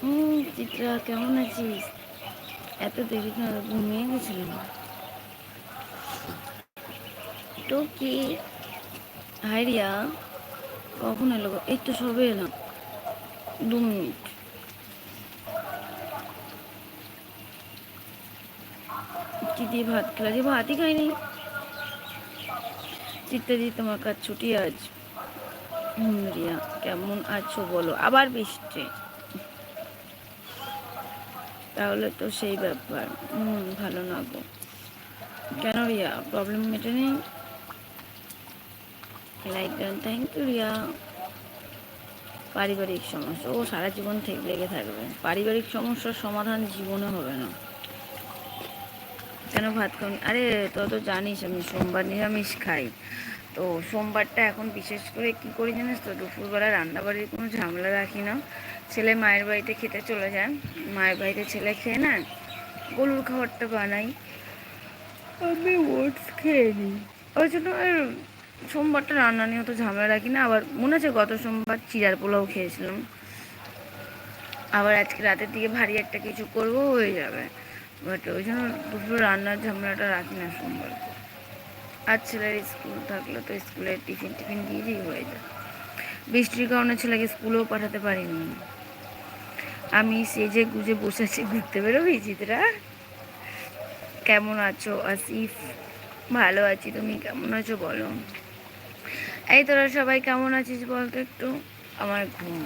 হুম চিত্রা, কেমন আছিস? এত দেরি না ঘুমিয়ে গেছিলাম তো কি? হাই রিয়া, কখন এলো? এই তো সবে এলাম। দু মিনিট। কি দিয়ে ভাত খেলা? যে ভাতই খাইনি। চিত্তাদি তোমার কাজ ছুটি আজ। রিয়া, কেমন আছো বলো? আবার বৃষ্টি। তাহলে তো সেই ব্যাপার। হুম, ভালো না গো। কেন Riya? Problem মেটেনি like done thank you Riya. পারিবারিক সমস্যা। ও সারা জীবন থেকে লেগে থাকবে। পারিবারিক সমস্যার সমাধান জীবনে হবে না। কেন ভাত খান আরে, তো তো জানিস, আমি সোমবার নিরামিষ খাই। তো সোমবারটা এখন বিশেষ করে কি করি জানিস তো? দুপুরবেলা রান্নাবাড়ির কোনো ঝামেলা রাখি না। ছেলে মায়ের বাড়িতে খেতে চলে যায়। মায়ের বাড়িতে ছেলে খেয়ে না গরুর খাবারটা বানাই। আমি ওটস খেয়ে নিই ওই জন্য সোমবারটা রান্না নিয়ে অত ঝামেলা রাখি না। আবার মনে আছে গত সোমবার চিড়ার পোলাও খেয়েছিলাম। আবার আজকে রাতের দিকে ভারী একটা কিছু করব হয়ে যাবে। বাট ওই জন্য দুপুর রান্নার ঝামেলাটা রাখি না সোমবার। আর ছেলের স্কুল থাকলে তো স্কুলে টিফিন টিফিন দিয়ে দিয়ে হয়ে যায়। বৃষ্টির কারণে ছেলেকে স্কুলেও পাঠাতে পারিনি। আমি সেজে গুজে বসে আছি ঘুরতে বেরোবি চিত্রা? কেমন আছো আসিফ? ভালো আছি, তুমি কেমন আছো বলো? এই তোরা সবাই কেমন আছিস বলতো একটু? আমার ঘুম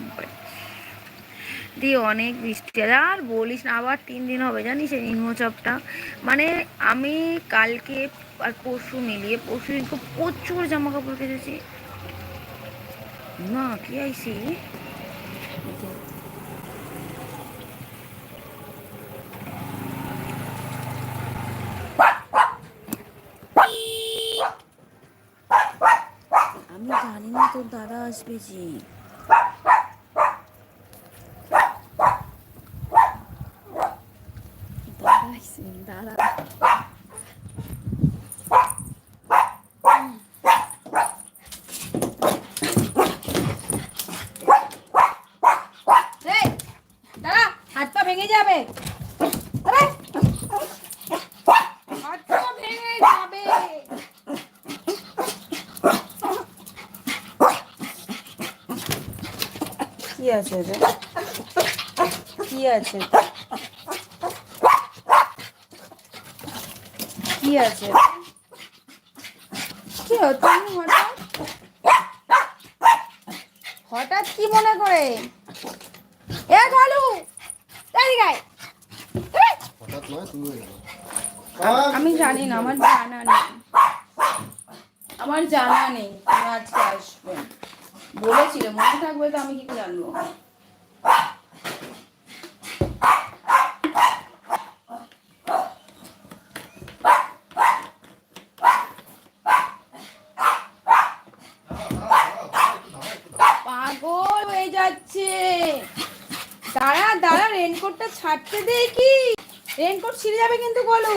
দিয়ে অনেক বৃষ্টি। আর বলিস না, আবার তিন দিন হবে জানিস এই নিম্নচাপটা মানে আমি কালকে আর পরশু মিলিয়ে, পরশু দিন খুব প্রচুর জামা কাপড় কেটেছি না, কি আইসি আমি জানি না তোর দাদা আসবে যে দাদা দাদা এই, দাঁড়া হাত পা ভেঙে যাবে আরে, হাত পা ভেঙে যাবে কি আছে রে? কি আছে? কি আছে? কি হঠাৎ? হঠাৎ কি মনে করে? এ ঢালু তাই গায় আমি জানি না আমার জানা নেই। আমার জানা নেই আজকে আসবে। বলেছিল, মনে থাকবে তো আমি কি জানব? পাগল হয়ে যাচ্ছে। দাঁড়া দাঁড়া রেনকোটটা ছাড়তে দে কি? রেনকোট ছিঁড়ে যাবে কিন্তু বলো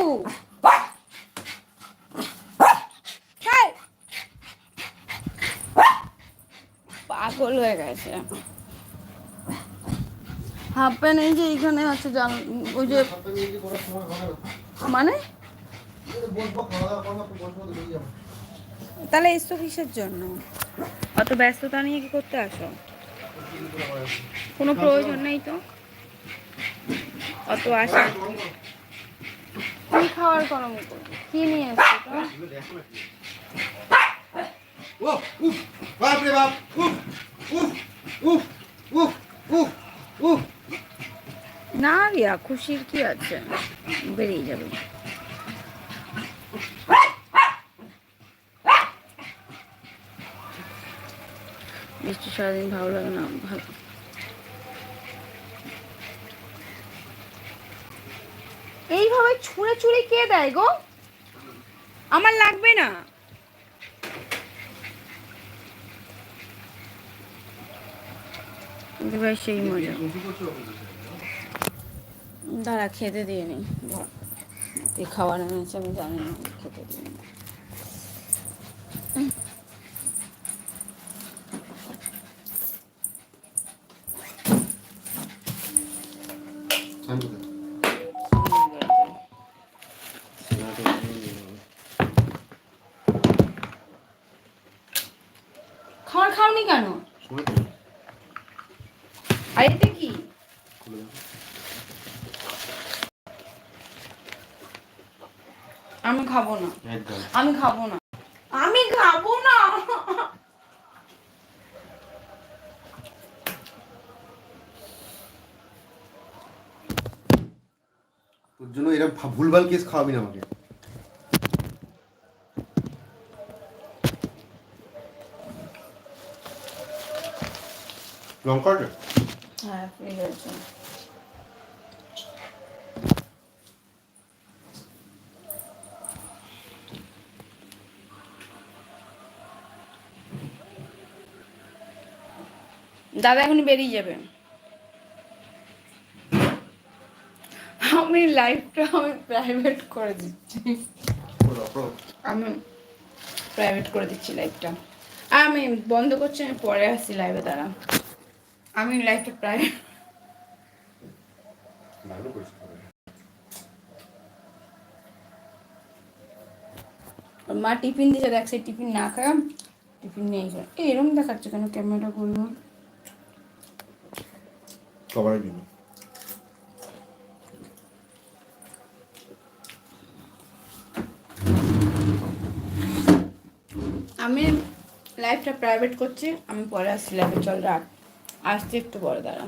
ছাড়। পাগল হয়ে গেছে। হাফ প্যান্ট এই যে এইখানে আছে জান ওই যে মানে? তাহলে এসছো কিসের জন্য? অত ব্যস্ততা নিয়ে কি করতে আসো? কোনো প্রয়োজন নেই তো? অত আসা কি খাওয়ার গরম কি নিয়ে এসছো তো ও উফ বাপ রে বাপ উফ উফ উফ উফ। না রিয়া খুশির কি আছে? বেরিয়ে যাবে। বৃষ্টি সারাদিন ভালো লাগে না, ভালো। এইভাবে ছুঁড়ে ছুঁড়ে কে দেয় গো? আমার লাগবে না। এবার সেই মজা। দাঁড়া, খেতে দিয়ে নিই তুই খাবার এনেছে, আমি জানি না, খেতে দিয়ে নিই খাবার খাওনি কেন? আর এটা কি আমি খাব না। আমি খাব না। আমি খাব না। তোর জন্য এরকম ভা- ভুলভাল কেস খাওয়াবি না আমাকে। লঙ্কা? হ্যাঁ ফ্রি হয়েছে দাদা এখনই বেরিয়ে যাবে। আমি লাইফটা আমি প্রাইভেট করে দিচ্ছি। আমি প্রাইভেট করে দিচ্ছি লাইফটা আমি বন্ধ করছি, আমি পরে আসছি লাইভে দাঁড়া আমি লাইভটা প্রাইভেট ভালো করেছিস, ভালো। মা টিফিন দিয়েছে দেখ সেই টিফিন না খায় টিফিন নিয়ে এই এরকম দেখাচ্ছে কেন ক্যামেরাটা করব আমি লাইফটা প্রাইভেট করছি আমি পরে আসছি লাইভে চল রাখ। আসছি একটু পরে দাঁড়া